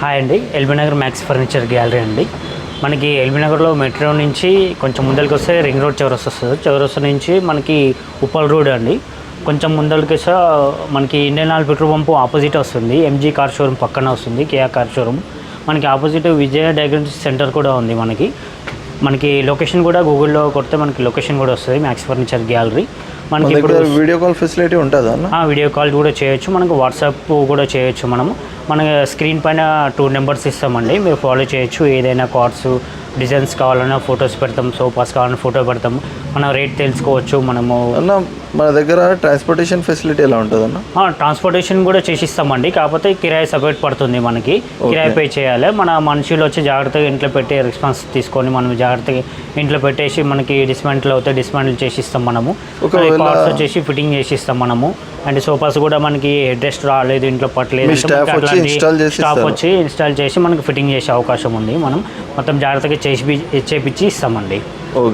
Hi అండి LB Nagar Max Furniture Gallery అండి. మనకి ఎల్బీనగర్లో మెట్రో నుంచి కొంచెం ముందరికి వస్తే రింగ్ రోడ్ చౌరస్ వస్తుంది. చౌరస్ నుంచి మనకి ఉప్పల్ రోడ్ అండి. కొంచెం ముందరికి వస్తే మనకి Indian Oil petrol pump opposite వస్తుంది. ఎంజీ కార్ షోరూమ్ పక్కన వస్తుంది కేఆ కార్ షోరూమ్. మనకి ఆపోజిట్ విజయ డయాగ్నోస్టిక్ సెంటర్ కూడా ఉంది మనకి. మనకి లొకేషన్ కూడా గూగుల్లో కొడితే మనకి లొకేషన్ కూడా వస్తుంది మ్యాక్స్ ఫర్నిచర్ గ్యాలరీ. మనకి ఇప్పుడు వీడియో కాల్ ఫెసిలిటీ ఉంటుందా అన్న? ఆ, వీడియో కాల్ కూడా చేయొచ్చు. మనకు వాట్సాప్ కూడా చేయొచ్చు మనము. మన స్క్రీన్ పైన టూ నెంబర్స్ ఇస్తామండి. మీరు ఫాలో చేయొచ్చు. ఏదైనా కార్డ్స్ డిజైన్స్ కావాలన్నా ఫొటోస్ పెడతాం. సోఫాస్ కావాలన్నా ఫోటో పెడతాం. మనం రేట్ తెలుసుకోవచ్చు మనము. మన దగ్గర ట్రాన్స్పోర్టేషన్ ఫెసిలిటీ ఎలా ఉంటుంది అన్న ఆ, ట్రాన్స్పోర్టేషన్ కూడా చేసిస్తామండి. కాకపోతే కిరాయి సపరేట్ పడుతుంది మనకి. కిరాయి పే చేయాలి. మన మనుషులు వచ్చి జాగ్రత్తగా ఇంట్లో పెట్టి రెస్పాన్స్ తీసుకొని మనం జాగ్రత్తగా ఇంట్లో పెట్టేసి మనకి డిస్మాంటిల్ అవుతే డిస్మాంటిల్ చేసిస్తాం మనము. కార్డ్స్ వచ్చేసి ఫిట్టింగ్ చేసిస్తాం మనము. అండ్ సోఫాస్ కూడా మనకి అడ్రస్ రాలేదు ఇంట్లో పట్టలేదు. మనకి వచ్చి ఇన్స్టాల్ చేసి మనకి ఫిట్టింగ్ చేసే అవకాశం ఉంది. మనం మొత్తం జాగ్రత్తగా చేసి చేపించి ఇస్తామండి.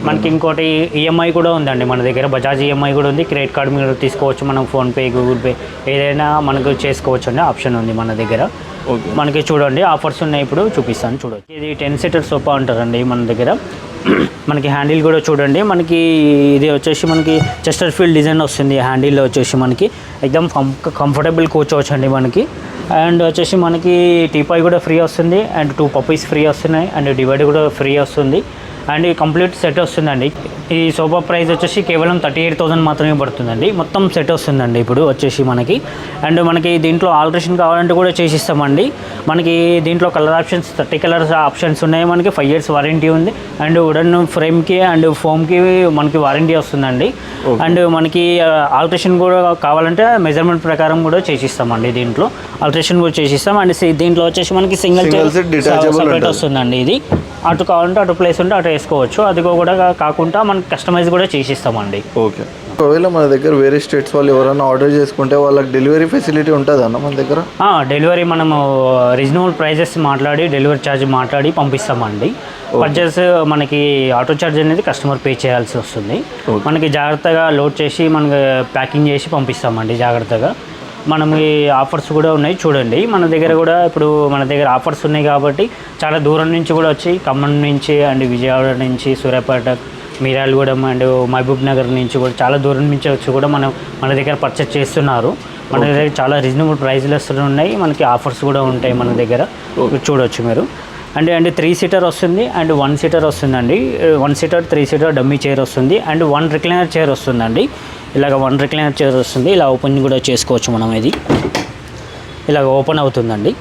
మనకి ఇంకోటి ఈఎంఐ కూడా ఉందండి. మన దగ్గర బజాజ్ ఈఎంఐ కూడా ఉంది. క్రెడిట్ కార్డ్ మీద తీసుకోవచ్చు మనం ఫోన్పే గూగుల్ పే ఏదైనా మనకు చేసుకోవచ్చు అండి ఆప్షన్ ఉంది మన దగ్గర. ఓకే మనకి చూడండి ఆఫర్స్ ఉన్నాయి ఇప్పుడు చూపిస్తాను చూడొచ్చు ఇది టెన్ సీటర్ సోఫా అంటారండి మన దగ్గర. మనకి హ్యాండిల్ కూడా చూడండి. మనకి ఇది వచ్చేసి మనకి చెస్టర్ ఫీల్డ్ డిజైన్ వస్తుంది హ్యాండిల్లో వచ్చేసి మనకి ఎక్దమ్ కంఫర్టబుల్ కూర్చోవచ్చు అండి మనకి. అండ్ వచ్చేసి మనకి టీపాయ్ కూడా ఫ్రీ వస్తుంది. అండ్ టూ పప్పీస్ ఫ్రీ వస్తున్నాయి. అండ్ డివైడ్ కూడా ఫ్రీ వస్తుంది. అండ్ ఈ కంప్లీట్ సెట్ వస్తుందండి. ఈ సోఫా ప్రైస్ వచ్చేసి కేవలం థర్టీ ఎయిట్ థౌసండ్ మాత్రమే పడుతుందండి. మొత్తం సెట్ వస్తుందండి ఇప్పుడు వచ్చేసి మనకి. అండ్ మనకి దీంట్లో ఆల్ట్రేషన్ కావాలంటే కూడా చేసిస్తామండి. మనకి దీంట్లో colour options thirty colours options ఉన్నాయి మనకి. ఫైవ్ ఇయర్స్ వారంటీ ఉంది. అండ్ వుడెన్ ఫ్రేమ్కి అండ్ ఫోమ్కి మనకి వారంటీ వస్తుందండి. అండ్ మనకి ఆల్ట్రేషన్ కూడా కావాలంటే మెజర్మెంట్ ప్రకారం కూడా చేసిస్తామండి దీంట్లో. ఆల్ట్రేషన్ కూడా చేసిస్తాం. అండ్ దీంట్లో వచ్చేసి మనకి సింగిల్ సపరేట్. వస్తుందండి ఇది. అటు కావాలంటే అటు ప్లేస్ ఉంటే అటు వేసుకోవచ్చు. అది కూడా కాకుండా మనకి కస్టమైజ్ కూడా చేసిస్తామండి. ఓకే. ఒకవేళ మన దగ్గర వేరే స్టేట్స్ వాళ్ళు ఎవరైనా ఆర్డర్ చేసుకుంటే వాళ్ళకి డెలివరీ ఫెసిలిటీ ఉంటుంది అన్న మన దగ్గర? డెలివరీ మనము రీజనబుల్ ప్రైజెస్ మాట్లాడి డెలివరీ ఛార్జ్ మాట్లాడి పంపిస్తామండి. పర్చేస్ మనకి ఆటో ఛార్జ్ అనేది కస్టమర్ పే చేయాల్సి వస్తుంది. మనకి జాగ్రత్తగా లోడ్ చేసి మనకి ప్యాకింగ్ చేసి పంపిస్తామండి జాగ్రత్తగా. మనం ఈ ఆఫర్స్ కూడా ఉన్నాయి. చూడండి. మన దగ్గర కూడా ఇప్పుడు మన దగ్గర ఆఫర్స్ ఉన్నాయి కాబట్టి చాలా దూరం నుంచి కూడా వచ్చి ఖమ్మం నుంచి అండ్ విజయవాడ నుంచి సూర్యాపేట మీరాలగూడెం అండ్ మహబూబ్ నగర్ నుంచి కూడా చాలా దూరం నుంచి వచ్చి కూడా మనం మన దగ్గర పర్చేస్ చేస్తున్నారు. మన దగ్గర చాలా రీజనబుల్ ప్రైస్లెస్ ఉన్నాయి. మనకి ఆఫర్స్ కూడా ఉంటాయి మన దగ్గర. చూడొచ్చు మీరు. అండ్ అండ్ త్రీ సీటర్ వస్తుంది అండ్ వన్ సీటర్ వస్తుందండి. One seater three seater dummy chair వస్తుంది అండ్ వన్ రిక్లైనర్ చైర్ వస్తుందండి. ఇలాగ వన్ రిక్లైనర్ చైర్ వస్తుంది. ఇలా ఓపెన్ కూడా చేసుకోవచ్చు మనం ఇది. ఇలాగ ఓపెన్ అవుతుందండి.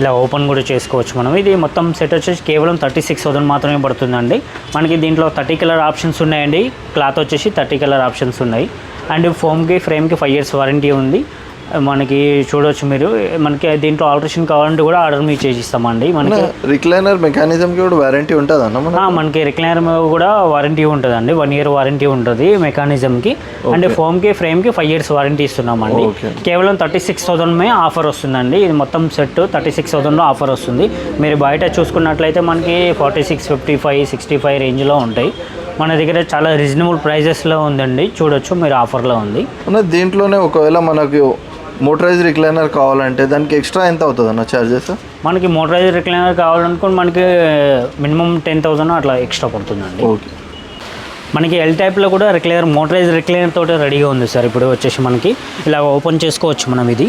ఇలా ఓపెన్ కూడా చేసుకోవచ్చు మనం. ఇది మొత్తం సెట్ వచ్చేసి కేవలం థర్టీ సిక్స్ థౌసండ్ మాత్రమే పడుతుందండి. మనకి దీంట్లో థర్టీ కలర్ ఆప్షన్స్ ఉన్నాయండి. క్లాత్ వచ్చేసి థర్టీ కలర్ ఆప్షన్స్ ఉన్నాయి. అండ్ ఫోమ్కి ఫ్రేమ్కి ఫైవ్ ఇయర్స్ వారంటీ ఉంది. మనకి చూడవచ్చు మీరు. మనకి దీంట్లో ఆల్ట్రేషన్ కావాలంటే కూడా ఆర్డర్ మీకు చేసిస్తామండి. మనకి రిక్లైనర్ మెకానిజంకి కూడా వారంటీ ఉంటుంది మనకి? రిక్లైనర్ కూడా వారంటీ ఉంటుందండి. వన్ ఇయర్ వారంటీ ఉంటుంది మెకానిజంకి అండ్ ఫోమ్కి ఫ్రేమ్కి ఫైవ్ ఇయర్స్ వారంటీ ఇస్తున్నామండి. కేవలం థర్టీ సిక్స్ థౌసండ్మే ఆఫర్ వస్తుందండి. ఇది మొత్తం సెట్ థర్టీ సిక్స్ థౌసండ్లో ఆఫర్ వస్తుంది. మీరు బయట చూసుకున్నట్లయితే మనకి forty six fifty five sixty five రేంజ్లో ఉంటాయి. మన దగ్గర చాలా రీజనబుల్ ప్రైజెస్లో ఉందండి. చూడొచ్చు మీరు ఆఫర్లో ఉంది. దీంట్లోనే ఒకవేళ మనకు మోటరైజ్ రిక్లైనర్ కావాలంటే దానికి ఎక్స్ట్రా ఎంత అవుతుంది అన్న చార్జెస్ మనకి మోటరైజ్ రిక్లైనర్ కావాలనుకుని మనకి మినిమం టెన్ థౌసండ్ అట్లా ఎక్స్ట్రా పడుతుందండి. ఓకే. మనకి ఎల్ టైప్లో కూడా రిక్లైనర్ మోటరైజ్ రిక్లైనర్ తోటి రెడీగా ఉంది సార్. ఇప్పుడు వచ్చేసి మనకి ఇలా ఓపెన్ చేసుకోవచ్చు మనం ఇది.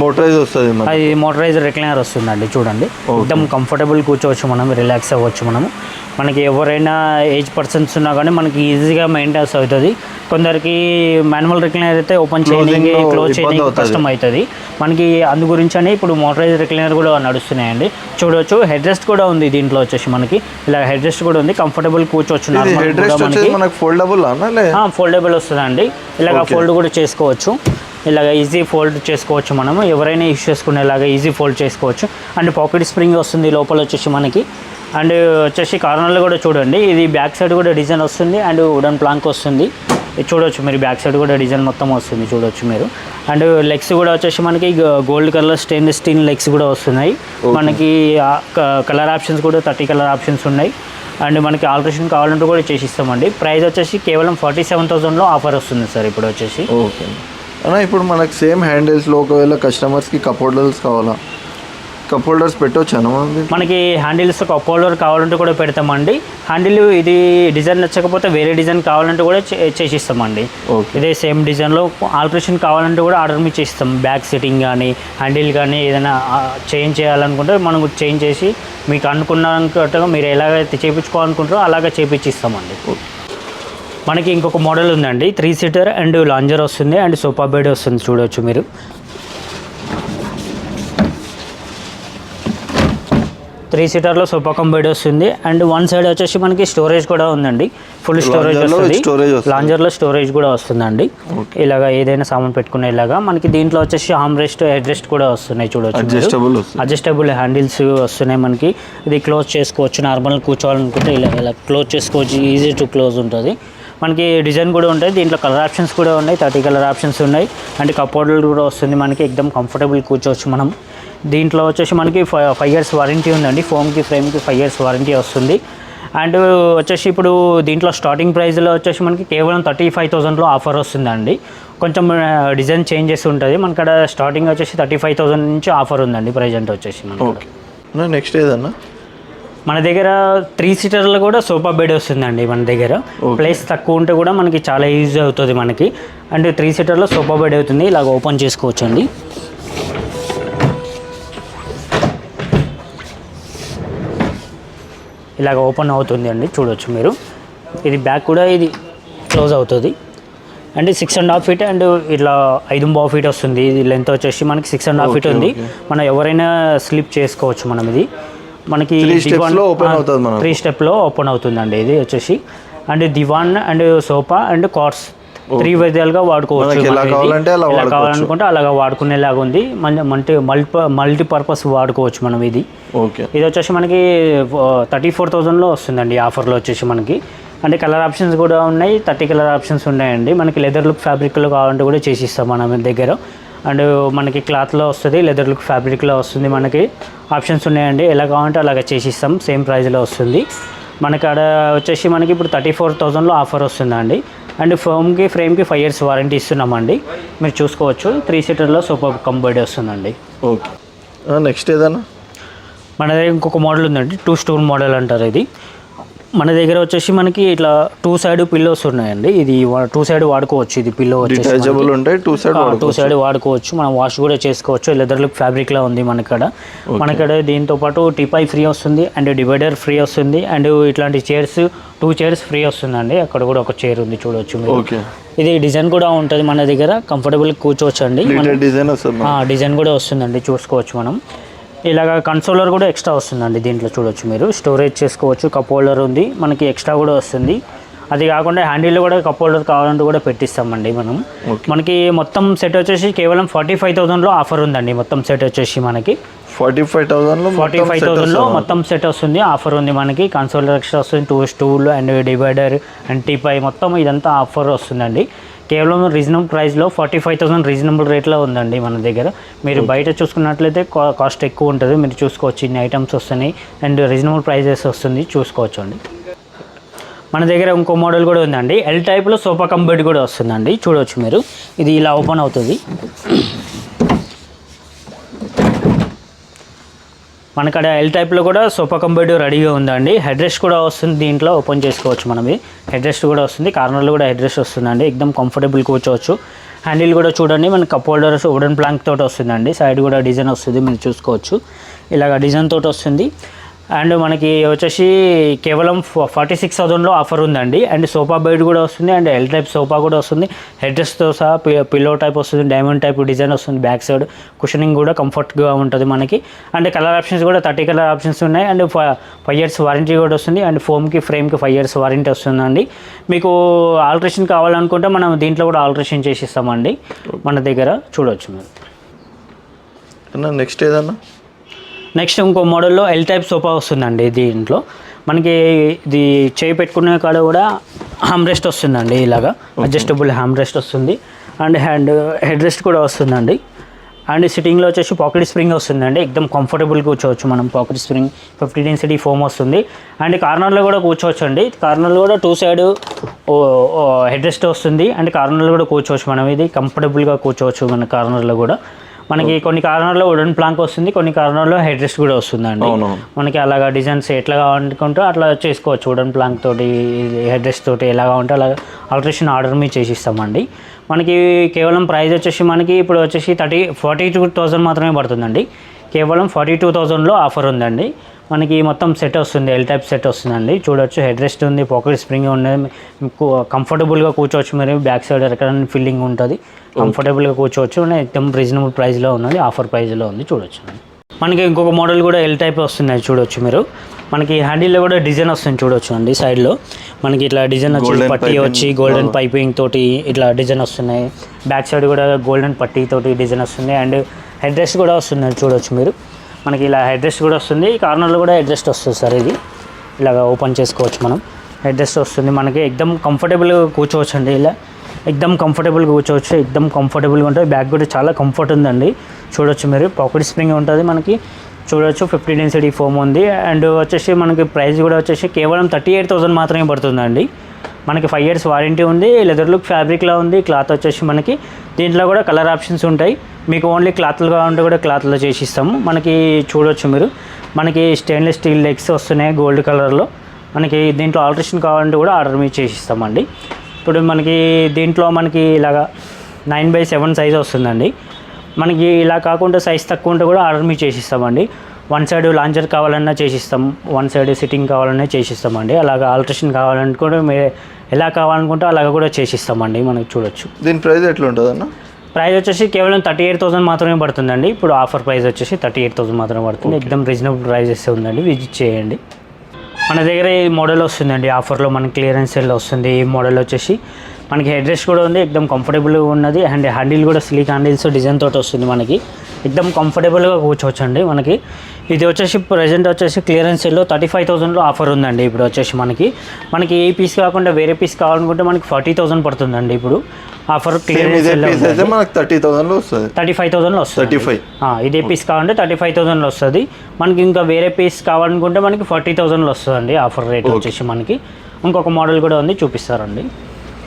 మోటరైజ్ వస్తుంది అది మోటరైజ్ రిక్లైనర్ వస్తుందండి చూడండి. మొత్తం కంఫర్టబుల్ కూర్చోవచ్చు మనం రిలాక్స్ అవ్వచ్చు మనము. మనకి ఎవరైనా ఏజ్ పర్సన్స్ ఉన్నా కానీ మనకి ఈజీగా మెయింటెన్స్ అవుతుంది. కొందరికి మాన్యువల్ రిక్లైనర్ అయితే ఓపెన్ చేయడానికి క్లోజ్ చేయడానికి. కష్టం అవుతుంది. మనకి అందు గురించి అని ఇప్పుడు మోటరైజ్ రిక్లైనర్ కూడా నడుస్తున్నాయండి. చూడవచ్చు హెడ్ రెస్ట్ కూడా ఉంది దీంట్లో వచ్చేసి మనకి. ఇలా హెడ్ రెస్ట్ కూడా ఉంది కంఫర్టబుల్ కూర్చోవచ్చు ఫోల్డబుల్ ఫోల్డబుల్ వస్తుందండి. ఇలాగ ఫోల్డ్ కూడా చేసుకోవచ్చు. ఇలాగ ఈజీ ఫోల్డ్ చేసుకోవచ్చు మనము. ఎవరైనా యూస్ చేసుకునేలాగా ఈజీ ఫోల్డ్ చేసుకోవచ్చు. అండ్ పాకెట్ స్ప్రింగ్ వస్తుంది లోపల వచ్చేసి మనకి. అండ్ వచ్చేసి కార్నర్లో కూడా చూడండి. ఇది బ్యాక్ సైడ్ కూడా డిజైన్ వస్తుంది అండ్ వుడన్ ప్లాంక్ వస్తుంది. ఇది చూడొచ్చు మీరు బ్యాక్ సైడ్ కూడా డిజైన్ మొత్తం వస్తుంది చూడొచ్చు మీరు. అండ్ లెగ్స్ కూడా వచ్చేసి మనకి gold colour stainless steel legs కూడా వస్తున్నాయి. మనకి కలర్ ఆప్షన్స్ కూడా థర్టీ కలర్ ఆప్షన్స్ ఉన్నాయి. అండ్ మనకి ఆల్ట్రేషన్ కావాలంటే కూడా చేసిస్తామండి. ప్రైస్ వచ్చేసి కేవలం ఫార్టీ సెవెన్ థౌసండ్లో ఆఫర్ వస్తుంది సార్ ఇప్పుడు వచ్చేసి. ఓకే అన్న ఇప్పుడు మనకు సేమ్ హ్యాండిల్స్లో ఒకవేళ కస్టమర్స్కి కప్ హోల్డర్స్ కావాలా? కప్ హోల్డర్స్ పెట్టవచ్చు అన్న మనం దీంట్లో? మనకి హ్యాండిల్స్ ఒక హోల్డర్ కావాలంటే కూడా పెడతామండి. హ్యాండిల్ ఇది డిజైన్ నచ్చకపోతే వేరే డిజైన్ కావాలంటే కూడా చేసిస్తామండి. ఓకే. ఇదే సేమ్ డిజైన్లో ఆల్ట్రేషన్ కావాలంటే కూడా ఆర్డర్ మీద చేస్తాం బ్యాక్ సెట్టింగ్ కానీ హ్యాండిల్ కానీ ఏదైనా చేంజ్ చేయాలనుకుంటే మనం చేంజ్ చేసి మీకు అనుకున్నట్టుగా మీరు ఎలాగైతే చేయించుకోవాలనుకుంటారో అలాగే చేయించిస్తామండి మనకి ఇంకొక మోడల్ ఉందండి. త్రీ సీటర్ అండ్ లాంజర్ వస్తుంది. అండ్ సోఫా బెడ్ వస్తుంది చూడవచ్చు మీరు. త్రీ సీటర్లో సోఫా కమ్ బెడ్ వస్తుంది. అండ్ వన్ సైడ్ వచ్చేసి మనకి స్టోరేజ్ కూడా ఉందండి. ఫుల్ స్టోరేజ్ వస్తుంది. లాంజర్లో స్టోరేజ్ కూడా వస్తుందండి. ఇలాగా ఏదైనా సామాన్ పెట్టుకునేలాగా మనకి దీంట్లో వచ్చేసి హామ్ రెస్ట్ హెడ్ రెస్ట్ కూడా వస్తున్నాయి చూడవచ్చు అడ్జస్టబుల్ హ్యాండిల్స్ వస్తున్నాయి మనకి. ఇది క్లోజ్ చేసుకోవచ్చు. నార్మల్ కూర్చోవాలనుకుంటే ఇలా ఇలా క్లోజ్ చేసుకోవచ్చు. ఈజీ టు క్లోజ్ ఉంటుంది. మనకి డిజైన్ కూడా ఉంటుంది దీంట్లో కలర్ ఆప్షన్స్ కూడా ఉన్నాయి. థర్టీ కలర్ ఆప్షన్స్ ఉన్నాయి. అండ్ కప్బోర్డులు కూడా వస్తుంది మనకి. ఎక్దమ్ కంఫర్టబుల్ కూర్చోవచ్చు మనం. దీంట్లో వచ్చేసి మనకి ఫైవ్ ఇయర్స్ వారంటీ ఉందండి. ఫోమ్కి ఫ్రేమ్కి ఫైవ్ ఇయర్స్ వారంటీ వస్తుంది. అండ్ వచ్చేసి ఇప్పుడు దీంట్లో స్టార్టింగ్ ప్రైస్లో వచ్చేసి మనకి కేవలం థర్టీ ఫైవ్ థౌజండ్లో ఆఫర్ వస్తుందండి. కొంచెం డిజైన్ చేంజెస్ ఉంటుంది. మనకడ స్టార్టింగ్ వచ్చేసి థర్టీ ఫైవ్ థౌసండ్ నుంచి ఆఫర్ ఉందండి. ప్రజెంట్ వచ్చేసి ఓకే నెక్స్ట్ ఏదన్నా? మన దగ్గర త్రీ సీటర్లో కూడా సోఫా బెడ్ వస్తుందండి మన దగ్గర. ప్లేస్ తక్కువ ఉంటే కూడా మనకి చాలా ఈజీ అవుతుంది మనకి. అండ్ త్రీ సీటర్లో సోఫా బెడ్ అవుతుంది ఇలాగ ఓపెన్ చేసుకోవచ్చు అండి ఇలాగ ఓపెన్ అవుతుంది అండి చూడొచ్చు మీరు. ఇది బ్యాక్ కూడా ఇది క్లోజ్ అవుతుంది. And six and half feet and ఇట్లా ఐదు బావు ఫీట్ వస్తుంది. ఇది లెంత్ వచ్చేసి మనకి సిక్స్ అండ్ హాఫ్ ఫీట్ ఉంది. మనం ఎవరైనా స్లిప్ చేసుకోవచ్చు మనం ఇది. మనకి. త్రీ స్టెప్లో ఓపెన్ అవుతుందండి ఇది వచ్చేసి. And divan and sofa and cars three విధాలుగా వాడుకోవచ్చు ఎలా. కావాలనుకుంటే అలాగా వాడుకునేలాగా ఉంది. మన మల్టీ మల్టీ మల్టీపర్పస్ వాడుకోవచ్చు మనం ఇది. ఓకే ఇది వచ్చేసి మనకి థర్టీ ఫోర్ థౌజండ్లో వస్తుందండి ఆఫర్లో వచ్చేసి మనకి. అంటే కలర్ ఆప్షన్స్ కూడా ఉన్నాయి. థర్టీ కలర్ ఆప్షన్స్ ఉన్నాయండి. మనకి లెదర్ లుక్ ఫ్యాబ్రిక్లో కావాలంటే కూడా చేసిస్తాం మన దగ్గర. అండ్ మనకి క్లాత్లో వస్తుంది లెదర్ లుక్ ఫ్యాబ్రిక్లో వస్తుంది మనకి. ఆప్షన్స్ ఉన్నాయండి ఎలా కావాలంటే అలాగ చేసిస్తాం సేమ్ ప్రైస్లో వస్తుంది. మనకి ఆడ వచ్చేసి మనకి ఇప్పుడు థర్టీ ఫోర్ థౌజండ్లో ఆఫర్ వస్తుందండి. అండ్ ఫోమ్కి ఫ్రేమ్కి ఫైవ్ ఇయర్స్ వారంటీ ఇస్తున్నామండి. మీరు చూసుకోవచ్చు త్రీ సీటర్లో సూపర్ కంబర్డ్ వస్తుందండి. ఓకే. నెక్స్ట్ ఏదన్నా? మన దగ్గర ఇంకొక మోడల్ ఉందండి టూ స్టోన్ మోడల్ అంటారు ఇది. మన దగ్గర వచ్చేసి మనకి ఇట్లా టూ సైడ్ పిల్లోస్ ఉన్నాయండి. ఇది టూ సైడ్ వాడుకోవచ్చు. ఇది పిల్లో వచ్చేసి డిటాచబుల్ ఉంటాయి టూ సైడ్ టూ సైడ్ వాడుకోవచ్చు. మనం వాష్ కూడా చేసుకోవచ్చు. లెదర్ లుక్ ఫ్యాబ్రిక్ లా ఉంది మనకడ. మనకడ దీంతో పాటు టీపై ఫ్రీ వస్తుంది అండ్ డివైడర్ ఫ్రీ వస్తుంది అండ్ ఇట్లాంటి చైర్స్ టూ చైర్స్ ఫ్రీ వస్తుందండి. అక్కడ కూడా ఒక చైర్ ఉంది చూడవచ్చు మీరు. ఇది డిజైన్ కూడా ఉంటుంది మన దగ్గర. కంఫర్టబుల్ కూర్చోవచ్చు అండి డిజైన్ కూడా వస్తుందండి. చూసుకోవచ్చు మనం. ఇలాగ కన్సోలర్ కూడా ఎక్స్ట్రా వస్తుందండి దీంట్లో చూడొచ్చు మీరు. స్టోరేజ్ చేసుకోవచ్చు కప్ హోల్డర్ ఉంది మనకి ఎక్స్ట్రా కూడా వస్తుంది. అది కాకుండా హ్యాండిల్ కూడా కప్ హోల్డర్ కావాలంటే కూడా పెట్టిస్తామండి మనం. మనకి మొత్తం సెట్ వచ్చేసి కేవలం ఫార్టీ ఫైవ్ థౌసండ్లో ఆఫర్ ఉందండి మొత్తం సెట్ వచ్చేసి మనకి. ఫార్టీ ఫైవ్ థౌసండ్లో ఫార్టీ ఫైవ్ థౌసండ్లో మొత్తం సెట్ వస్తుంది ఆఫర్ ఉంది మనకి. కన్సోలర్ ఎక్స్ట్రా వస్తుంది two stool and divider and teapoy మొత్తం ఇదంతా ఆఫర్ వస్తుందండి. కేవలం రీజనబుల్ ప్రైస్లో ఫార్టీ ఫైవ్ థౌసండ్ రీజనబుల్ రేట్లో ఉందండి మన దగ్గర. మీరు బయట చూసుకున్నట్లయితే కాస్ట్ ఎక్కువ ఉంటుంది. మీరు చూసుకోవచ్చు. ఇన్ని ఐటమ్స్ వస్తున్నాయి. అండ్ రీజనబుల్ ప్రైజెస్ వస్తుంది. చూసుకోవచ్చు అండి మన దగ్గర ఇంకో మోడల్ కూడా ఉందండి. ఎల్ టైప్లో సోఫా కంబెడ్ కూడా వస్తుందండి. చూడవచ్చు మీరు. ఇది ఇలా ఓపెన్ అవుతుంది. మనకడ ఎల్ టైప్లో కూడా సోఫా కంబైడ్ రెడీగా ఉందండి. హెడ్ రెస్ట్ కూడా వస్తుంది దీంట్లో ఓపెన్ చేసుకోవచ్చు మనవి. హెడ్ రెస్ట్ కూడా వస్తుంది కార్నర్లో కూడా హెడ్ రెస్ట్ వస్తుందండి. ఎక్దమ్ కంఫర్టబుల్ కూర్చోవచ్చు. హ్యాండిల్ కూడా చూడండి మన కప్ హోల్డర్స్ వుడెన్ ప్లాంక్ తోటి వస్తుందండి. సైడ్ కూడా డిజైన్ వస్తుంది మీరు చూసుకోవచ్చు. ఇలాగ డిజైన్ తోటి వస్తుంది. అండ్ మనకి వచ్చేసి కేవలం ఫార్టీ సిక్స్ థౌసండ్లో ఆఫర్ ఉందండి. అండ్ సోఫా బెడ్ కూడా వస్తుంది. అండ్ ఎల్ టైప్ సోఫా కూడా వస్తుంది. హెడ్రెస్తో సహా పిల్లో టైప్ వస్తుంది. డైమండ్ టైప్ డిజైన్ వస్తుంది. బ్యాక్ సైడ్ కుషనింగ్ కూడా కంఫర్ట్గా ఉంటుంది మనకి. అండ్ కలర్ ఆప్షన్స్ కూడా థర్టీ కలర్ ఆప్షన్స్ ఉన్నాయి. అండ్ ఫైవ్ ఇయర్స్ వారంటీ కూడా వస్తుంది. అండ్ ఫోమ్కి ఫ్రేమ్కి ఫైవ్ ఇయర్స్ వారంటీ వస్తుందండి. మీకు ఆల్ట్రేషన్ కావాలనుకుంటే మనం దీంట్లో కూడా ఆల్ట్రేషన్ చేసి ఇస్తామండి మన దగ్గర చూడవచ్చు మీరు. నెక్స్ట్ ఏదన్నా? నెక్స్ట్ ఇంకో మోడల్లో ఎల్ టైప్ సోఫా వస్తుందండి దీంట్లో మనకి ఇది చేయి పెట్టుకునే కాడ కూడా హామ్ రెస్ట్ వస్తుందండి ఇలాగా. అడ్జస్టబుల్ హామ్ రెస్ట్ వస్తుంది. అండ్ హ్యాండ్ హెడ్ రెస్ట్ కూడా వస్తుందండి. అండ్ సిట్టింగ్లో వచ్చేసి పాకెట్ స్ప్రింగ్ వస్తుందండి. ఎక్దమ్ కంఫర్టబుల్ కూర్చోవచ్చు మనం. Pocket spring fifty density foam వస్తుంది. అండ్ కార్నర్లో కూడా కూర్చోవచ్చు అండి కార్నర్లో కూడా టూ సైడ్ హెడ్ రెస్ట్ వస్తుంది. అండ్ కార్నర్లో కూడా కూర్చోవచ్చు మనం. ఇది కంఫర్టబుల్గా కూర్చోవచ్చు మన కార్నర్లో కూడా. మనకి కొన్ని కార్నర్లో వుడెన్ ప్లాంక్ వస్తుంది కొన్ని కార్నర్లో హెడ్ రెస్ట్ కూడా వస్తుందండి. మనకి అలాగా డిజైన్స్ ఎట్లా కావాలనుకుంటే అట్లా చేసుకోవచ్చు వుడెన్ ప్లాంక్ తోటి హెడ్ రెస్ట్ తోటి ఎలా కావాలంటే అలా ఆల్ట్రేషన్ ఆర్డర్ మీద చేసిస్తామండి. మనకి కేవలం ప్రైస్ వచ్చేసి మనకి ఇప్పుడు వచ్చేసి థర్టీ ఫార్టీ టూ థౌజండ్ మాత్రమే పడుతుందండి. కేవలం ఫార్టీ టూ థౌజండ్లో ఆఫర్ ఉందండి. మనకి మొత్తం సెట్ వస్తుంది ఎల్ టైప్ సెట్ వస్తుందండి. చూడొచ్చు హెడ్ రెస్ట్ ఉంది పాకెట్ స్ప్రింగ్ ఉంది. మీకు కంఫర్టబుల్గా కూర్చోవచ్చు మీరు బ్యాక్ సైడ్ ఎక్కడైనా ఫిల్లింగ్ ఉంటుంది. కంఫర్టబుల్గా కూర్చోవచ్చు ఎక్దమ్ రీజనబుల్ ప్రైస్లో ఉన్నది ఆఫర్ ప్రైస్లో ఉంది చూడొచ్చు. మనకి ఇంకొక మోడల్ కూడా ఎల్ టైప్ వస్తుంది చూడొచ్చు మీరు. మనకి హ్యాండిల్లో కూడా డిజైన్ వస్తుంది చూడొచ్చు అండి సైడ్లో మనకి ఇట్లా డిజైన్ వచ్చి పట్టి. వచ్చి గోల్డెన్ పైపింగ్ తోటి ఇట్లా డిజైన్ వస్తున్నాయి. బ్యాక్ సైడ్ కూడా గోల్డెన్ పట్టీ తోటి డిజైన్ వస్తుంది. అండ్ హెడ్ రెస్ట్ కూడా వస్తుంది చూడొచ్చు మీరు. మనకి ఇలా హెడ్రెస్ట్ కూడా వస్తుంది. ఈ కార్నర్లో కూడా హెడ్రెస్ట్ వస్తుంది సార్ ఇది. ఇలాగ ఓపెన్ చేసుకోవచ్చు మనం. హెడ్రెస్ట్ వస్తుంది మనకి. ఎక్దమ్ కంఫర్టబుల్గా కూర్చోవచ్చు అండి ఇలా. ఎక్దమ్ కంఫర్టబుల్గా కూర్చోవచ్చు. ఎక్దమ్ కంఫర్టబుల్గా ఉంటుంది బ్యాగ్ కూడా చాలా కంఫర్ట్ ఉందండి. చూడొచ్చు మీరు. పాకెట్ స్ప్రింగ్ ఉంటుంది మనకి. చూడొచ్చు. ఫిఫ్టీ డెన్సిటీ ఫోమ్ ఉంది. అండ్ వచ్చేసి మనకి ప్రైస్ కూడా వచ్చేసి కేవలం థర్టీ ఎయిట్ థౌసండ్ మాత్రమే పడుతుందండి. మనకి ఫైవ్ ఇయర్స్ వారంటీ ఉంది. లెదర్ లుక్ ఫ్యాబ్రిక్లో ఉంది. క్లాత్ వచ్చేసి మనకి దీంట్లో కూడా కలర్ ఆప్షన్స్ ఉంటాయి. మీకు ఓన్లీ క్లాత్లు కావాలంటే కూడా క్లాత్లో చేసి ఇస్తాము మనకి చూడొచ్చు మీరు. మనకి స్టెయిన్లెస్ స్టీల్ లెగ్స్ వస్తున్నాయి గోల్డ్ కలర్లో మనకి దీంట్లో ఆల్ట్రేషన్ కావాలంటే కూడా ఆర్డర్ మీద చేసి ఇస్తామండి ఇప్పుడు మనకి దీంట్లో మనకి ఇలాగా నైన్ బై సెవెన్ సైజ్ వస్తుందండి. మనకి ఇలా కాకుండా సైజ్ తక్కువ ఉంటే కూడా ఆర్డర్ మీద చేసిస్తామండి. వన్ సైడ్ లాంచర్ కావాలన్నా చేసిస్తాం. వన్ సైడ్ సిట్టింగ్ కావాలన్నా చేసిస్తామండి. అలాగా ఆల్ట్రేషన్ కావాలనుకుంటే మీరు ఎలా కావాలనుకుంటే అలాగ కూడా చేసిస్తామండి. మనకి చూడొచ్చు. దీని ప్రైస్ ఎట్లా ఉంటుంది అన్న ప్రైస్ వచ్చేసి కేవలం థర్టీ ఎయిట్ థౌసండ్ మాత్రమే పడుతుందండి. ఇప్పుడు ఆఫర్ ప్రైస్ వచ్చేసి థర్టీ ఎయిట్ థౌసండ్ మాత్రమే పడుతుంది. ఎక్దమ్ రీజనబుల్ ప్రైజెస్ ఉందండి. విజిట్ చేయండి. మన దగ్గర ఈ మోడల్ వస్తుందండి. ఆఫర్లో మనకి క్లియరెన్స్ సేల్ వస్తుంది. ఈ మోడల్ వచ్చేసి మనకి హెడ్ రెస్ట్ కూడా ఉంది ఎక్దమ్ కంఫర్టబుల్గా ఉన్నది. అండ్ హ్యాండిల్ కూడా స్లీక్ హ్యాండిల్స్ డిజైన్ తోటి వస్తుంది మనకి. ఎక్దమ్ కంఫర్టబుల్గా కూర్చోవచ్చు అండి మనకి. ఇది వచ్చేసి ప్రజెంట్ వచ్చేసి క్లియరెన్స్ సేల్లో థర్టీ ఫైవ్ థౌసండ్లో ఆఫర్ ఉందండి ఇప్పుడు వచ్చేసి మనకి. మనకి ఏ పీస్ కాకుండా వేరే పీస్ కావాలనుకుంటే మనకి ఫార్టీ థౌసండ్ పడుతుందండి ఇప్పుడు. ఆఫర్ క్లియరెన్స్ అయితే మనకు థర్టీ థౌసండ్లో వస్తుంది. థర్టీ ఫైవ్ థౌసండ్లో వస్తుంది. థర్టీ ఫైవ్ ఇదే పీస్ కావాలంటే థర్టీ ఫైవ్ థౌసండ్లో వస్తుంది. మనకి ఇంకా వేరే పీస్ కావాలనుకుంటే మనకి ఫార్టీ థౌసండ్లో వస్తుందండి ఆఫర్ రేట్ వచ్చేసి మనకి. ఇంకొక మోడల్ కూడా ఉంది చూపిస్తారండి.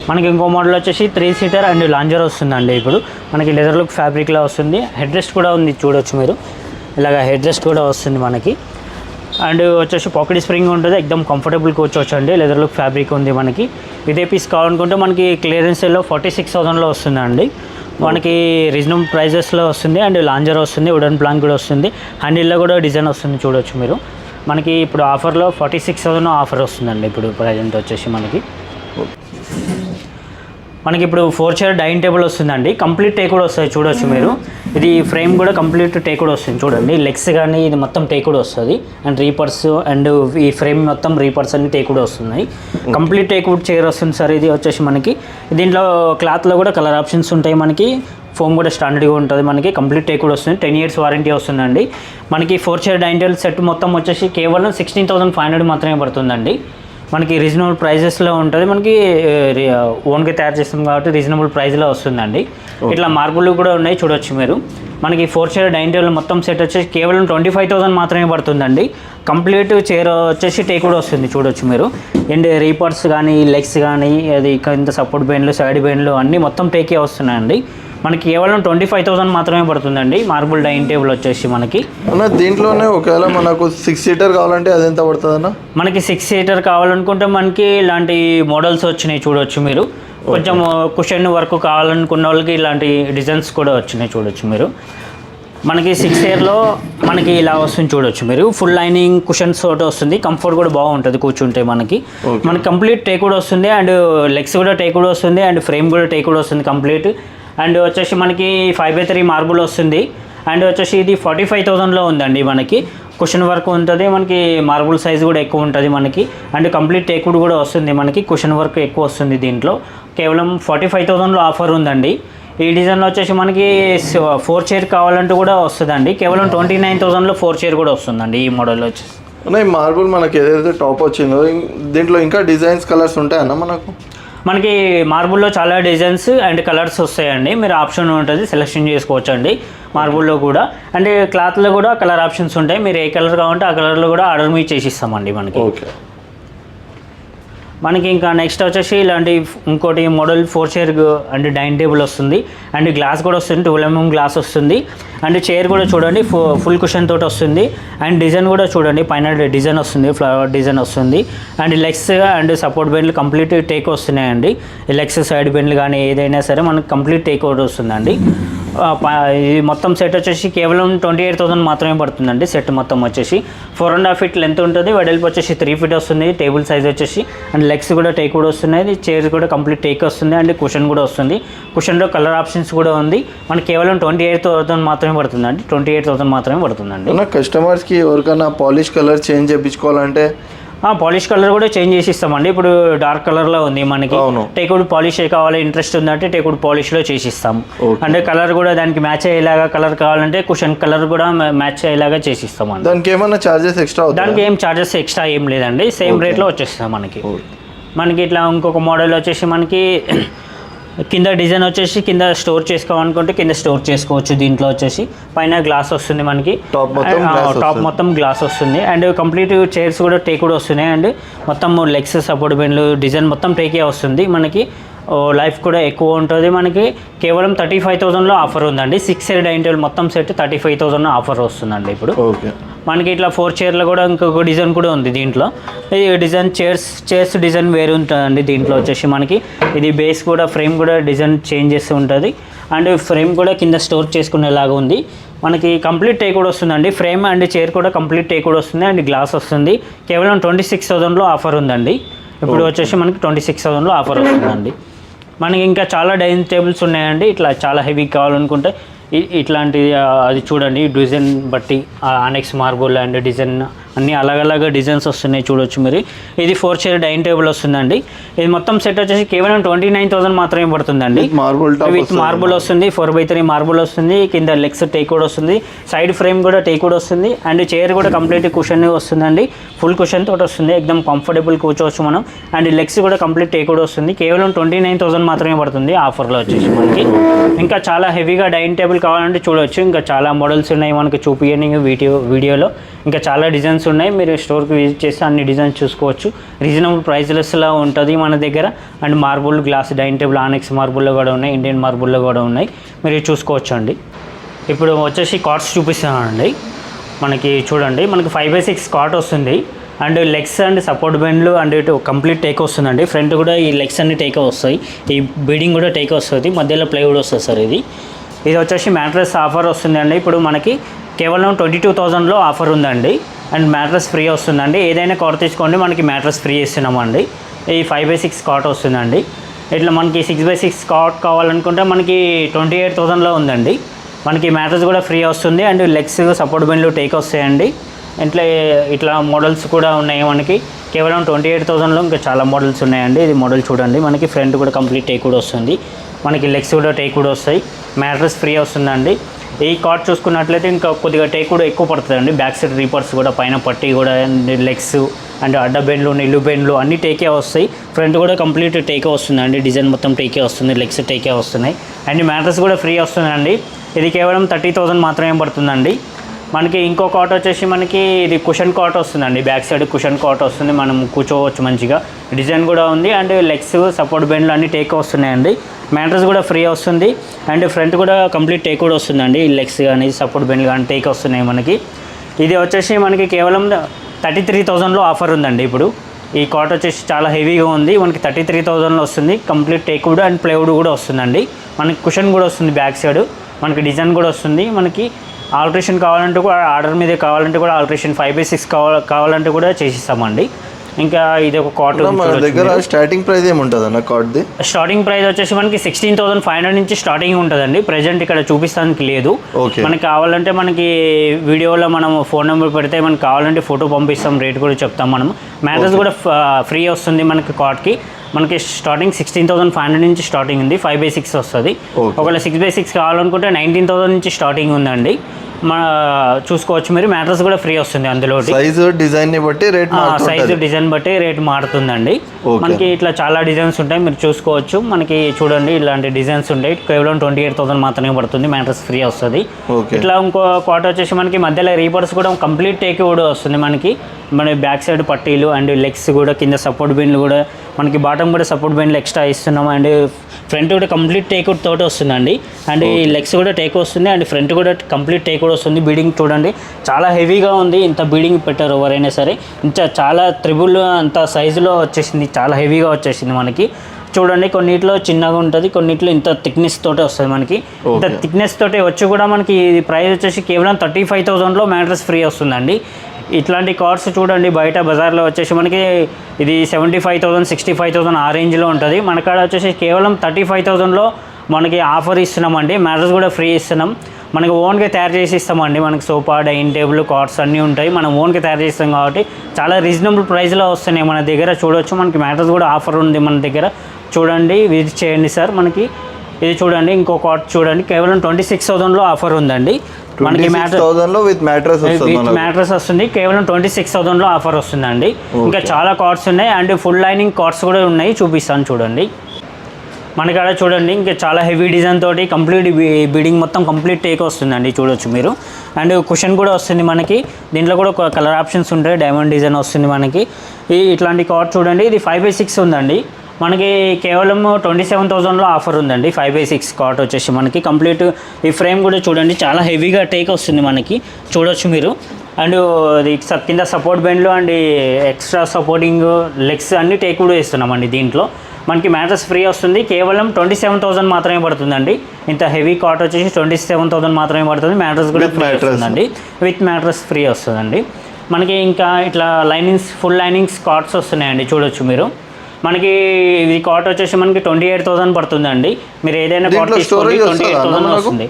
మనకి ఇంకో మోడల్ వచ్చేసి త్రీ సీటర్ అండ్ లాంజర్ వస్తుందండి ఇప్పుడు. మనకి లెదర్ లుక్ ఫ్యాబ్రిక్లో వస్తుంది. హెడ్ రెస్ట్ కూడా ఉంది చూడొచ్చు మీరు. ఇలాగ హెడ్ రెస్ట్ కూడా వస్తుంది మనకి. అండ్ వచ్చేసి పాకెట్ స్ప్రింగ్ ఉంటుంది ఎక్దమ్ కంఫర్టబుల్ కూర్చోవచ్చు అండి లెదర్ లుక్ ఫ్యాబ్రిక్ ఉంది మనకి. ఇదే పీస్ కావాలనుకుంటే మనకి క్లియరెన్స్లో ఫార్టీ సిక్స్ థౌసండ్లో వస్తుందండి. మనకి రీజనబుల్ ప్రైజెస్లో వస్తుంది అండ్ లాంజర్ వస్తుంది వుడెన్ ప్లాంక్ కూడా వస్తుంది. హ్యాండిల్లో కూడా డిజైన్ వస్తుంది చూడొచ్చు మీరు. మనకి ఇప్పుడు ఆఫర్లో ఫార్టీ సిక్స్ థౌసండ్ ఆఫర్ వస్తుందండి ఇప్పుడు ప్రజెంట్ వచ్చేసి మనకి. మనకి ఇప్పుడు ఫోర్ చైర్ డైనింగ్ టేబుల్ వస్తుందండి. కంప్లీట్ టేక్ కూడా వస్తుంది చూడొచ్చు మీరు. ఇది ఫ్రేమ్ కూడా కంప్లీట్ టేక్ కూడా వస్తుంది చూడండి. లెగ్స్ కానీ ఇది మొత్తం టేక్ కూడా వస్తుంది. అండ్ రీపర్స్ అండ్ ఈ ఫ్రేమ్ మొత్తం రీపర్స్ అన్ని టేక్ కూడా వస్తున్నాయి. కంప్లీట్ టేక్ వుడ్ చైర్ వస్తుంది సార్. ఇది వచ్చేసి మనకి. దీంట్లో క్లాత్లో కూడా కలర్ ఆప్షన్స్ ఉంటాయి మనకి. ఫోమ్ కూడా స్టాండర్డ్గా ఉంటుంది మనకి. కంప్లీట్ టేక్ కూడా వస్తుంది. టెన్ ఇయర్స్ వారంటీ వస్తుందండి. మనకి four chair dining table set మొత్తం వచ్చేసి కేవలం సిక్స్టీన్ థౌసండ్ ఫైవ్ హండ్రెడ్ మాత్రమే పడుతుందండి. మనకి రీజనబుల్ ప్రైజెస్లో ఉంటుంది. మనకి ఓన్గా తయారు చేస్తాం కాబట్టి రీజనబుల్ ప్రైస్లో వస్తుందండి. ఇట్లా మార్బుల్ కూడా ఉన్నాయి చూడొచ్చు మీరు. మనకి ఫోర్ చైర్ డైనింగ్ టేబుల్ మొత్తం సెట్ వచ్చేసి కేవలం ట్వంటీ ఫైవ్ థౌసండ్ మాత్రమే పడుతుందండి. కంప్లీట్ చైర్ వచ్చేసి టేక్ కూడా వస్తుంది చూడొచ్చు మీరు. అండ్ రీపర్స్ కానీ లెగ్స్ కానీ అది కింద సపోర్ట్ బెయిన్లు సైడ్ బెయిన్లు అన్నీ మొత్తం టేకే వస్తున్నాయండి. మనకి కేవలం ట్వంటీ ఫైవ్ థౌసండ్ మాత్రమే పడుతుందండి. మార్బుల్ డైనింగ్ టేబుల్ వచ్చేసి మనకి. అన్న దీంట్లోనే ఒకవేళ మనకు సిక్స్ సీటర్ కావాలంటే అది ఎంత పడుతుంది అన్న? మనకి సిక్స్ సీటర్ కావాలనుకుంటే మనకి ఇలాంటి మోడల్స్ వచ్చినాయి చూడొచ్చు మీరు. కొంచెం కుషన్ వర్క్ కావాలనుకున్న వాళ్ళకి ఇలాంటి డిజైన్స్ కూడా వచ్చినాయి చూడొచ్చు మీరు. మనకి సిక్స్ ఇయర్లో మనకి ఇలా వస్తుంది చూడొచ్చు మీరు. ఫుల్ లైనింగ్ కుషన్స్ తోటి వస్తుంది. కంఫర్ట్ కూడా బాగుంటుంది కూర్చుంటే మనకి. మనకి కంప్లీట్ టేక్ కూడా వస్తుంది అండ్ లెగ్స్ కూడా టేక్ కూడా వస్తుంది అండ్ ఫ్రేమ్ కూడా టేక్ కూడా వస్తుంది కంప్లీట్. అండ్ వచ్చేసి మనకి ఫైవ్ బై త్రీ మార్బుల్ వస్తుంది. అండ్ వచ్చేసి ఇది ఫార్టీ ఫైవ్ థౌసండ్లో ఉందండి మనకి. కుషన్ వర్క్ ఉంటుంది మనకి మార్బుల్ సైజ్ కూడా ఎక్కువ ఉంటుంది మనకి. అండ్ కంప్లీట్ టేకుడ్ కూడా వస్తుంది మనకి కుషన్ వర్క్ ఎక్కువ వస్తుంది దీంట్లో. కేవలం ఫార్టీ ఫైవ్ థౌసండ్లో ఆఫర్ ఉందండి. ఈ డిజైన్లో వచ్చేసి మనకి ఫోర్ చైర్ కావాలంటే కూడా వస్తుందండి. కేవలం ట్వంటీ నైన్ థౌసండ్లో ఫోర్ చైర్ కూడా వస్తుందండి ఈ మోడల్ వచ్చేసి. అన్న మార్బుల్ మనకి ఏదైతే టాప్ వచ్చిందో దీంట్లో ఇంకా డిజైన్స్ కలర్స్ ఉంటాయన్న మనకు? మనకి మార్బుల్లో చాలా డిజైన్స్ అండ్ కలర్స్ వస్తాయండి. మీరు ఆప్షన్ ఉంటుంది సెలెక్షన్ చేసుకోవచ్చు అండి మార్బుల్లో కూడా. అంటే క్లాత్లో కూడా కలర్ ఆప్షన్స్ ఉంటాయి. మీరు ఏ కలర్ కావాలంటే ఆ కలర్లో కూడా ఆర్డర్ మీ చేసి ఇస్తామండి మనకి. ఓకే. మనకి ఇంకా నెక్స్ట్ వచ్చేసి ఇలాంటి ఇంకోటి model four chair and dining table వస్తుంది. అండ్ గ్లాస్ కూడా వస్తుంది ట్వెల్వ్ ఎంఎం గ్లాస్ వస్తుంది. అండ్ చైర్ కూడా చూడండి ఫుల్ కుషన్ తోటి వస్తుంది. అండ్ డిజైన్ కూడా చూడండి పైన డిజైన్ వస్తుంది ఫ్లవర్ డిజైన్ వస్తుంది. అండ్ లెగ్స్ అండ్ సపోర్ట్ బెండ్లు కంప్లీట్ టేక్ వస్తున్నాయండి. లెగ్స్ సైడ్ బెండ్లు కానీ ఏదైనా సరే మనకి కంప్లీట్ టేక్ అవుట్ వస్తుందండి. ఇది మొత్తం సెట్ వచ్చేసి కేవలం ట్వంటీ ఎయిట్ థౌసండ్ మాత్రమే పడుతుందండి. సెట్ మొత్తం వచ్చేసి four and half feet length ఉంటుంది. వెడల్పు వచ్చేసి త్రీ ఫీట్ వస్తుంది. టేబుల్ సైజ్ వచ్చేసి అండ్ లెగ్స్ కూడా టేక్ కూడా వస్తున్నాయి. చైర్స్ కూడా కంప్లీట్ టేక్ వస్తుంది అండ్ కుషన్ కూడా వస్తుంది. కుషన్లో కలర్ ఆప్షన్స్ కూడా ఉంది. మనకి కేవలం ట్వంటీ ఎయిట్ థౌసండ్ మాత్రమే పడుతుందండి. ట్వంటీ ఎయిట్ థౌసండ్ మాత్రమే పడుతుందండి. కస్టమర్స్కి ఎవరికైనా పాలిష్ కలర్ చేంజ్ చేయించుకోవాలంటే పాలిష్ కలర్ కూడా చేంజ్ చేసి ఇస్తామండి ఇప్పుడు డార్క్ కలర్లో ఉంది మనకి. టేకుడ్ పాలిష్ కావాలి ఇంట్రెస్ట్ ఉందంటే టేకుడ్ పాలిష్లో చేసి ఇస్తాం. అంటే కలర్ కూడా దానికి మ్యాచ్ అయ్యేలాగా కలర్ కావాలంటే కుషన్ కలర్ కూడా మ్యాచ్ అయ్యేలాగా చేసి ఇస్తామండి దానికి ఏమన్నా చార్జెస్ ఎక్స్ట్రా దానికి ఏం చార్జెస్ ఎక్స్ట్రా ఏం లేదండి. సేమ్. రేట్లో వచ్చేస్తాం మనకి. మనకి ఇట్లా ఇంకొక మోడల్ వచ్చేసి మనకి కింద డిజైన్ వచ్చేసి కింద స్టోర్ చేసుకోవాలనుకుంటే కింద స్టోర్ చేసుకోవచ్చు దీంట్లో వచ్చేసి. పైన గ్లాస్ వస్తుంది మనకి. టాప్. మొత్తం గ్లాస్ వస్తుంది. అండ్ కంప్లీట్ చైర్స్ కూడా టేక్ కూడా వస్తున్నాయి. అండ్ మొత్తం లెగ్స్ సపోర్ట్ బెండ్లు డిజైన్ మొత్తం టేకే వస్తుంది. మనకి లైఫ్ కూడా ఎక్కువ ఉంటుంది. మనకి కేవలం థర్టీ ఫైవ్ థౌసండ్లో ఆఫర్ ఉందండి. సిక్స్ ఇయర్ డైనింగ్ టేబుల్ మొత్తం set thirty five thousand offer వస్తుందండి ఇప్పుడు. ఓకే మనకి ఇట్లా ఫోర్ చైర్లో కూడా ఇంకొక డిజైన్ కూడా ఉంది దీంట్లో. ఇది డిజైన్ చైర్స్ చైర్స్ డిజైన్ వేరు ఉంటుందండి దీంట్లో వచ్చేసి మనకి. ఇది బేస్ కూడా ఫ్రేమ్ కూడా డిజైన్ చేంజ్ చేస్తూ ఉంటుంది. అండ్ ఫ్రేమ్ కూడా కింద స్టోర్ చేసుకునేలాగా ఉంది. మనకి కంప్లీట్ టేక్ కూడా వస్తుందండి. ఫ్రేమ్ అండ్ చైర్ కూడా కంప్లీట్ టేక్ కూడా వస్తుంది అండ్ గ్లాస్ వస్తుంది. కేవలం ట్వంటీ సిక్స్ థౌసండ్లో ఆఫర్ ఉందండి. ఇప్పుడు వచ్చేసి మనకి ట్వంటీ సిక్స్ థౌసండ్లో ఆఫర్ వస్తుందండి. మనకి ఇంకా చాలా డైనింగ్ టేబుల్స్ ఉన్నాయండి. ఇట్లా చాలా హెవీ కావాలనుకుంటే ఇట్లాంటి అది చూడండి డిజైన్ బట్టి అనెక్స్ మార్బుల్ అండ్ డిజైన్ అన్ని అలగలగా డిజైన్స్ వస్తున్నాయి చూడొచ్చు మీరు. ఇది ఫోర్ చైర్ డైనింగ్ టేబుల్ వస్తుందండి. ఇది మొత్తం సెట్ వచ్చేసి కేవలం ట్వంటీ నైన్ థౌసండ్ మాత్రమే పడుతుందండి. మార్బుల్ విత్ మార్బుల్ వస్తుంది. ఫోర్ బై త్రీ మార్బుల్ వస్తుంది కింద లెగ్స్ టేక్ కూడా వస్తుంది సైడ్ ఫ్రేమ్ కూడా టేక్ కూడా వస్తుంది అండ్ చైర్ కూడా కంప్లీట్ కుషన్ వస్తుందండి. ఫుల్ కుషన్ తోటి వస్తుంది ఎక్దమ్ కంఫర్టబుల్ కూర్చోవచ్చు మనం. అండ్ లెగ్స్ కూడా కంప్లీట్ టేక్ కూడా వస్తుంది. కేవలం ట్వంటీ నైన్ థౌసండ్ మాత్రమే పడుతుంది ఆఫర్లో వచ్చేసి మనకి. ఇంకా చాలా హెవీగా డైనింగ్ టేబుల్ కావాలంటే చూడొచ్చు. ఇంకా చాలా మోడల్స్ ఉన్నాయి మనకి చూపియండి వీడియో వీడియోలో. ఇంకా చాలా డిజైన్స్ ఉన్నాయి. మీరు స్టోర్కి విజిట్ చేస్తే అన్ని డిజైన్స్ చూసుకోవచ్చు. రీజనబుల్ ప్రైస్లెస్లో ఉంటుంది మన దగ్గర. And marble glass dining table onyx మార్బుల్లో కూడా ఉన్నాయి. ఇండియన్ మార్బుల్లో కూడా ఉన్నాయి. మీరు చూసుకోవచ్చు అండి ఇప్పుడు వచ్చేసి కార్డ్స్ చూపిస్తున్నానండి మనకి చూడండి. మనకి ఫైవ్ బై సిక్స్ కార్ట్ వస్తుంది. అండ్ లెగ్స్ అండ్ సపోర్ట్ బెండ్లు అండ్ ఇటు కంప్లీట్ టేక్ వస్తుందండి. ఫ్రంట్ కూడా ఈ లెగ్స్ అన్ని టేక్ వస్తాయి. ఈ బీడింగ్ కూడా టేక్ వస్తుంది. మధ్యలో ప్లైవుడ్ వస్తుంది సార్ ఇది. ఇది వచ్చేసి మ్యాట్రస్ ఆఫర్ వస్తుందండి. ఇప్పుడు మనకి కేవలం ట్వంటీ టూ థౌజండ్లో ఆఫర్ ఉందండి. అండ్ మ్యాట్రస్ ఫ్రీ వస్తుందండి. ఏదైనా కాట్ తీసుకోండి మనకి మ్యాట్రస్ ఫ్రీ ఇస్తున్నామండి. ఈ ఫైవ్ బై సిక్స్ కాట్ వస్తుందండి. ఇట్లా మనకి సిక్స్ బై సిక్స్ కాట్ కావాలనుకుంటే మనకి ట్వంటీ ఎయిట్ థౌసండ్లో ఉందండి. మనకి మ్యాట్రస్ కూడా ఫ్రీ వస్తుంది. అండ్ లెగ్స్ సపోర్ట్ బెండ్లు టేక్ వస్తాయండి. ఇట్లా ఇట్లా మోడల్స్ కూడా ఉన్నాయి మనకి. కేవలం ట్వంటీ ఎయిట్ థౌసండ్లో ఇంకా చాలా మోడల్స్ ఉన్నాయండి. ఇది మోడల్ చూడండి. మనకి ఫ్రంట్ కూడా కంప్లీట్ టేక్ కూడా వస్తుంది. మనకి లెగ్స్ కూడా టేక్ కూడా వస్తాయి. మ్యాట్రస్ ఫ్రీ వస్తుందండి. ఈ కార్డ్ చూసుకున్నట్లయితే ఇంకా కొద్దిగా టేక్ కూడా ఎక్కువ పడుతుందండి. బ్యాక్ సైడ్ రీపర్స్ కూడా పైన పట్టి కూడా లెగ్స్ అండ్ అడ్డ బెండ్లు నిల్లు బెండ్లు అన్నీ టేకే వస్తాయి. ఫ్రంట్ కూడా కంప్లీట్ టేకే వస్తుందండి. డిజైన్ మొత్తం టేకే వస్తుంది లెగ్స్ టేకే వస్తున్నాయి. అండ్ మ్యాట్రస్ కూడా ఫ్రీ వస్తుందండి. ఇది కేవలం థర్టీ థౌసండ్ మాత్రమే పడుతుందండి. మనకి ఇంకో కాట్ వచ్చేసి మనకి ఇది కుషన్ కాట్ వస్తుందండి. బ్యాక్ సైడ్ కుషన్ కాట్ వస్తుంది. మనం కూర్చోవచ్చు మంచిగా. డిజైన్ కూడా ఉంది. అండ్ లెగ్స్ సపోర్ట్ బెండ్లు అన్నీ టేక్ వస్తున్నాయండి. మ్యాట్రస్ కూడా ఫ్రీ వస్తుంది. అండ్ ఫ్రంట్ కూడా కంప్లీట్ టేక్ కూడా వస్తుందండి. లెగ్స్ కానీ సపోర్ట్ బెండ్లు కానీ టేక్ వస్తున్నాయి మనకి. ఇది వచ్చేసి మనకి కేవలం థర్టీ త్రీ థౌజండ్లో ఆఫర్ ఉందండి ఇప్పుడు. ఈ కాట్ వచ్చేసి చాలా హెవీగా ఉంది. మనకి థర్టీ త్రీ థౌజండ్లో వస్తుంది. కంప్లీట్ టేక్వుడ్ అండ్ ప్లేవుడ్ కూడా వస్తుందండి. మనకి కుషన్ కూడా వస్తుంది బ్యాక్ సైడ్. మనకి డిజైన్ కూడా వస్తుంది. మనకి ఆల్ట్రేషన్ కావాలంటే కూడా ఆర్డర్ మీద కావాలంటే కూడా ఆల్ట్రేషన్ ఫైవ్ బై సిక్స్ కావాల కావాలంటే కూడా చేసిస్తామండి. ఇంకా ఇది ఒక కాట్ మన దగ్గర స్టార్టింగ్ ప్రైస్ ఏముంటుంది అన్న కార్డ్ది స్టార్టింగ్ ప్రైస్ వచ్చేసి మనకి సిక్స్టీన్ థౌసండ్ ఫైవ్ హండ్రెడ్ నుంచి స్టార్టింగ్ ఉంటుందండి. ప్రజెంట్ ఇక్కడ చూపిస్తానికి లేదు. మనకి కావాలంటే మనకి వీడియోలో మనం ఫోన్ నెంబర్ పెడితే మనకి కావాలంటే ఫోటో పంపిస్తాం రేట్ కూడా చెప్తాం మనం. మ్యాట్రస్ కూడా ఫ్రీ వస్తుంది మనకి కార్డ్కి మనకి starting sixteen thousand five hundred నుంచి స్టార్టింగ్ ఉంది ఫైవ్ బై సిక్స్ వస్తుంది. ఒకవేళ సిక్స్ బై సిక్స్ కావాలనుకుంటే నైన్టీన్ థౌసండ్ నుంచి స్టార్టింగ్ ఉందండి. మన చూసుకోవచ్చు మీరు. మ్యాట్రస్ కూడా ఫ్రీ వస్తుంది అందులో సైజు డిజైన్ బట్టి రేట్ సైజు డిజైన్ బట్టి రేట్ మారుతుందండి. మనకి ఇట్లా చాలా డిజైన్స్ ఉంటాయి మీరు చూసుకోవచ్చు. మనకి చూడండి ఇలాంటి డిజైన్స్ ఉంటాయి. కేవలం ట్వంటీ ఎయిట్ థౌసండ్ మాత్రమే పడుతుంది మ్యాట్రస్ ఫ్రీ వస్తుంది. ఇట్లా ఇంకో క్వార్టర్ వచ్చేసి మనకి మధ్యలో రీబర్స్ కూడా కంప్లీట్ టేక్ కూడా వస్తుంది మనకి. మన బ్యాక్ సైడ్ పట్టీలు అండ్ లెగ్స్ కూడా కింద సపోర్ట్ బెండ్లు కూడా మనకి బాటమ్ కూడా సపోర్ట్ బెండ్లు ఎక్స్ట్రా ఇస్తున్నాం అండ్ ఫ్రంట్ కూడా కంప్లీట్ టేక్ తోటి వస్తుందండి. అండ్ ఈ లెగ్స్ కూడా టేక్ వస్తుంది. అండ్ ఫ్రంట్ కూడా కంప్లీట్ టేక్ కూడా వస్తుంది. బీడింగ్ చూడండి. చాలా హెవీగా ఉంది. ఇంత బీడింగ్ పెట్టారు ఎవరైనా సరే. ఇంత చాలా త్రిబుల్ అంత సైజులో వచ్చేసింది. చాలా హెవీగా వచ్చేసింది మనకి. చూడండి కొన్నిట్లో చిన్నగా ఉంటుంది. కొన్నిట్లో ఇంత థిక్నెస్ తోటే వస్తుంది మనకి. ఇంత. థిక్నెస్ తోటి వచ్చి కూడా మనకి ప్రైస్ వచ్చేసి కేవలం థర్టీ ఫైవ్ థౌసండ్లో మ్యాట్రస్ ఫ్రీ వస్తుందండి. ఇట్లాంటి కార్డ్స్ చూడండి బయట బజార్లో వచ్చేసి మనకి ఇది seventy five thousand sixty five thousand ఆ రేంజ్లో ఉంటుంది. మనకాడ వచ్చేసి కేవలం థర్టీ ఫైవ్ థౌసండ్లో మనకి ఆఫర్ ఇస్తున్నామండి. మ్యాటర్స్ కూడా ఫ్రీ ఇస్తున్నాం. మనకి ఓన్గా తయారు చేసి ఇస్తామండి. మనకి సోఫా డైనింగ్ టేబుల్ కార్డ్స్ అన్నీ ఉంటాయి. మనం ఓన్గా తయారు చేస్తాం కాబట్టి చాలా రీజనబుల్ ప్రైస్లో వస్తున్నాయి మన దగ్గర. చూడొచ్చు మనకి మ్యాటర్స్ కూడా ఆఫర్ ఉంది మన దగ్గర. చూడండి విజిట్ చేయండి సార్ మనకి. ఇది చూడండి ఇంకో కార్డ్ చూడండి. కేవలం ట్వంటీ సిక్స్ థౌసండ్లో ఆఫర్ ఉందండి. మనకి మ్యాట్రస్ థౌసండ్లో విత్ మ్యాట్రస్ విత్ మనకు మ్యాట్రస్ వస్తుంది. కేవలం ట్వంటీ సిక్స్ థౌసండ్లో ఆఫర్ వస్తుందండి. ఇంకా చాలా కార్డ్స్ ఉన్నాయి. అండ్ ఫుల్ లైనింగ్ కార్డ్స్ కూడా ఉన్నాయి. చూపిస్తాను చూడండి. మనకాడ చూడండి. ఇంకా చాలా హెవీ డిజైన్ తోటి కంప్లీట్ బీడింగ్ మొత్తం కంప్లీట్ టేక్ వస్తుందండి. చూడొచ్చు మీరు. అండ్ కుషన్ కూడా వస్తుంది మనకి. దీంట్లో కూడా కలర్ ఆప్షన్స్ ఉంటాయి. డైమండ్ డిజైన్ వస్తుంది మనకి. ఈ ఇట్లాంటి కార్డ్ చూడండి. ఇది ఫైవ్ బై సిక్స్ ఉందండి. మనకి కేవలం ట్వంటీ సెవెన్ థౌసండ్లో ఆఫర్ ఉందండి. ఫైవ్ బై సిక్స్ కార్ట్ వచ్చేసి మనకి. కంప్లీట్ ఈ ఫ్రేమ్ కూడా చూడండి. చాలా హెవీగా టేక్ వస్తుంది మనకి. చూడొచ్చు మీరు. అండ్ స- కింద సపోర్ట్ బెండ్లు అండ్ ఎక్స్ట్రా సపోర్టింగ్ లెగ్స్ అన్ని టేక్ కూడా ఇస్తున్నామండి దీంట్లో. మనకి మ్యాట్రస్ ఫ్రీ వస్తుంది. కేవలం ట్వంటీ సెవెన్ థౌసండ్ మాత్రమే పడుతుందండి. ఇంత హెవీ కాట్ వచ్చేసి ట్వంటీ సెవెన్ థౌసండ్ మాత్రమే పడుతుంది. మ్యాట్రస్ కూడా ఫ్రీ. వస్తుందండి విత్ మ్యాట్రస్ ఫ్రీ వస్తుందండి. మనకి ఇంకా ఇట్లా లైనింగ్స్ ఫుల్ లైనింగ్స్ కార్డ్స్ వస్తున్నాయండి. చూడొచ్చు మీరు. మనకి ఇది కాట్ వచ్చేసి మనకి ట్వంటీ ఎయిట్ థౌసండ్ పడుతుందండి మీరు ఏదైనా కాట్ తీసుకోండి ట్వంటీ ఎయిట్ థౌసండ్? వస్తుంది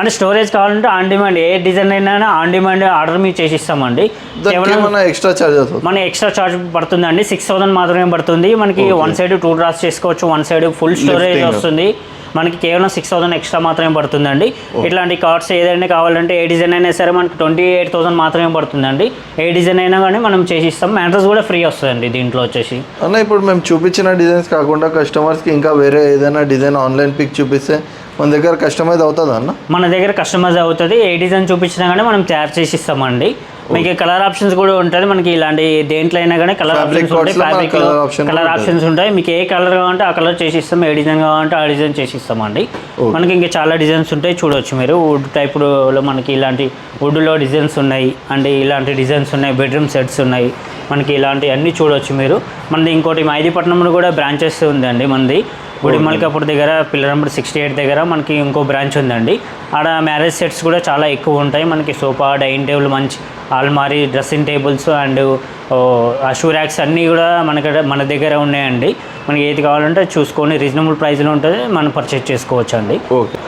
అంటే స్టోరేజ్ కావాలంటే ఆన్ డిమాండ్ ఏ డిజైన్ అయినా ఆన్ డిమాండ్ ఆర్డర్ మీరు చేసి ఇస్తామండి కేవలం ఎక్స్ట్రా చార్జెస్ మన ఎక్స్ట్రా చార్జ్ పడుతుందండి సిక్స్ థౌసండ్ మాత్రమే పడుతుంది. మనకి వన్ సైడ్ టూ డ్రాస్ చేసుకోవచ్చు. One side full storage. వస్తుంది. మనకి కేవలం సిక్స్ థౌసండ్ ఎక్స్ట్రా మాత్రమే పడుతుందండి. ఇట్లాంటి కార్డ్స్ ఏదైనా కావాలంటే ఏ డిజైన్ అయినా సరే మనకి ట్వంటీ ఎయిట్ థౌసండ్ మాత్రమే పడుతుందండి. ఏ డిజైన్ అయినా కానీ మనం చేసి ఇస్తాం మ్యాట్రస్ కూడా ఫ్రీ వస్తుందండి దీంట్లో వచ్చేసి. అన్న ఇప్పుడు మేము చూపించిన డిజైన్స్ కాకుండా కస్టమర్స్కి ఇంకా వేరే ఏదైనా డిజైన్ ఆన్లైన్ పిక్ చూపిస్తే మన దగ్గర కస్టమైజ్ అవుతుందా అన్న? మన దగ్గర కస్టమైజ్ అవుతుంది. ఏ డిజైన్ చూపించినా కానీ మనం తయారు చేసి ఇస్తామండి. మీకు కలర్ ఆప్షన్స్ కూడా ఉంటుంది మనకి ఇలాంటి దేంట్లో అయినా కానీ కలర్ ఆప్షన్స్ ఉంటాయి. ఫ్యాబ్రిక్ కలర్ ఆప్షన్స్ ఉంటాయి. మీకు ఏ కలర్ కావాలంటే ఆ కలర్ చేసి ఇస్తాం. ఏ డిజైన్ కావాలంటే ఆ డిజైన్ చేసి ఇస్తామండి. మనకి ఇంకా చాలా డిజైన్స్ ఉంటాయి. చూడొచ్చు మీరు. వుడ్ టైప్లో మనకి ఇలాంటి వుడ్లో డిజైన్స్ ఉన్నాయి. అండ్ ఇలాంటి డిజైన్స్ ఉన్నాయి. బెడ్రూమ్ సెట్స్ ఉన్నాయి. మనకి ఇలాంటి అన్నీ చూడొచ్చు మీరు. మనది ఇంకోటి మైదీపట్నంలో కూడా బ్రాంచెస్ ఉందండి మనది. గుడి మల్కాపూర్ దగ్గర పిల్లర్ నెంబర్ సిక్స్టీ ఎయిట్ దగ్గర మనకి ఇంకో బ్రాంచ్ ఉందండి. ఆడ మ్యారేజ్ సెట్స్ కూడా చాలా ఎక్కువ ఉంటాయి. మనకి సోఫా డైనింగ్ టేబుల్ మంచి ఆల్మారీ dressing tables and shoe racks అన్నీ కూడా మనకి మన దగ్గర ఉన్నాయండి. మనకి ఏది కావాలంటే చూసుకొని రీజనబుల్ ప్రైస్లో ఉంటుంది. మనం పర్చేజ్ చేసుకోవచ్చు అండి ఓకే.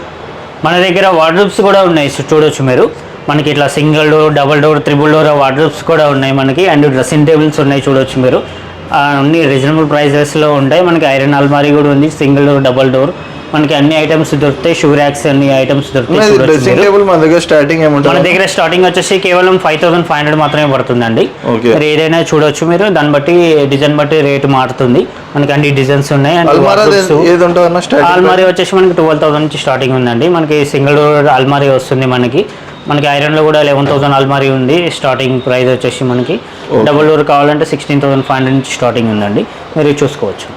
మన దగ్గర వార్డ్రూబ్స్ కూడా ఉన్నాయి. చూ- చూడొచ్చు మీరు. మనకి ఇట్లా single door double door triple door wardrobes కూడా ఉన్నాయి మనకి. అండ్ డ్రెస్సింగ్ టేబుల్స్ ఉన్నాయి. చూడొచ్చు మీరు. అన్ని రీజనబుల్ ప్రైజెస్లో ఉంటాయి. మనకి ఐరన్ అల్మారీ కూడా ఉంది. Single door double door. మనకి అన్ని ఐటమ్స్ దొరుకుతాయి. షూ ర్యాక్స్ అన్ని ఐటమ్స్ దొరుకుతాయి డ్రెస్సింగ్. టేబుల్ మన దగ్గర స్టార్టింగ్ మన ఏముంటుంది దగ్గర స్టార్టింగ్ వచ్చేసి కేవలం ఫైవ్ థౌసండ్ ఫైవ్ హండ్రెడ్ మాత్రమే పడుతుందండి. మీరు ఏదైనా చూడొచ్చు మీరు. దాన్ని బట్టి డిజైన్ బట్టి రేటు మారుతుంది. మనకి అన్ని డిజైన్స్ ఉన్నాయి. అల్మారీ వచ్చేసి మనకి ట్వెల్వ్ థౌసండ్ నుంచి స్టార్టింగ్ ఉందండి. మనకి సింగిల్ డోర్ అల్మారీ వస్తుంది మనకి. మనకి ఐరన్లో కూడా లెవెన్ థౌసండ్ అల్మారీ ఉంది. స్టార్టింగ్ ప్రైస్ వచ్చేసి మనకి డబుల్ డోర్ కావాలంటే సిక్స్టీన్ థౌసండ్ ఫైవ్ హండ్రెడ్ నుంచి స్టార్టింగ్ ఉందండి. మీరు చూసుకోవచ్చు.